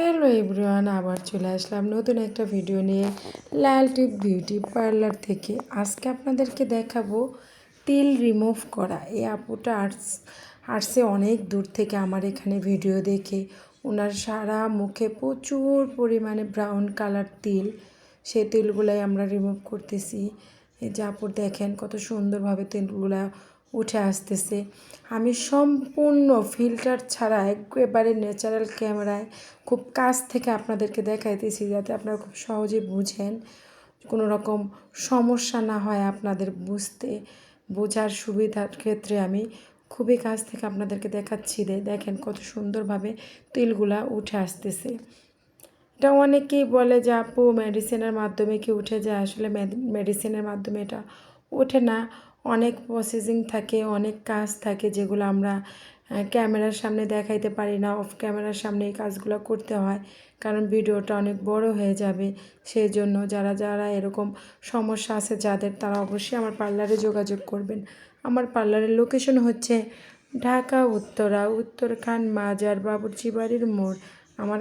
Hello everyone আবার চলে আসলাম নতুন একটা ভিডিও নিয়ে লাল টিপ বিউটি পার্লার থেকে। আজকে আপনাদেরকে দেখাবো তিল রিমুভ করা। এই আপুটা আর্টস, আর্টসে অনেক দূর থেকে আমার এখানে ভিডিও দেখে। ওনার সারা মুখে প্রচুর পরিমাণে ব্রাউন কালার তিল। সেই তিলগুলাই আমরা রিমুভ করতেছি। এই যে আপু দেখেন কত সুন্দরভাবে তিলগুলা উঠে আসতেছে। আমি সম্পূর্ণ ফিল্টার ছাড়া একেবারে ন্যাচারাল ক্যামেরায় খুব কাছ থেকে আপনাদেরকে দেখাইতেছি যাতে আপনারা খুব সহজে বুঝেন। কোনো রকম সমস্যা না হয় আপনাদের বুঝতে। বোঝার সুবিধার ক্ষেত্রে আমি খুবই কাছ থেকে আপনাদেরকে দেখাচ্ছি রে দেখেন কত সুন্দরভাবে তিলগুলা উঠে আসতেছে। এটা অনেকেই বলে যে, আপু মেডিসিনের মাধ্যমে কি উঠে যায়? আসলে মেডিসিনের মাধ্যমে এটা ওঠে না। অনেক প্রসেসিং থাকে, অনেক কাজ থাকে যেগুলো আমরা ক্যামেরার সামনে দেখাইতে পারি না অফ ক্যামেরার সামনে এই কাজগুলো করতে হয়, কারণ ভিডিওটা অনেক বড় হয়ে যাবে। সেই জন্য যারা যারা এরকম সমস্যা আছে যাদের, তারা অবশ্যই আমার পার্লারে যোগাযোগ করবেন। আমার পার্লারের লোকেশন হচ্ছে ঢাকা, উত্তরা, উত্তরখান, মাজার বাবুর্চি বাড়ির মোড়। আমার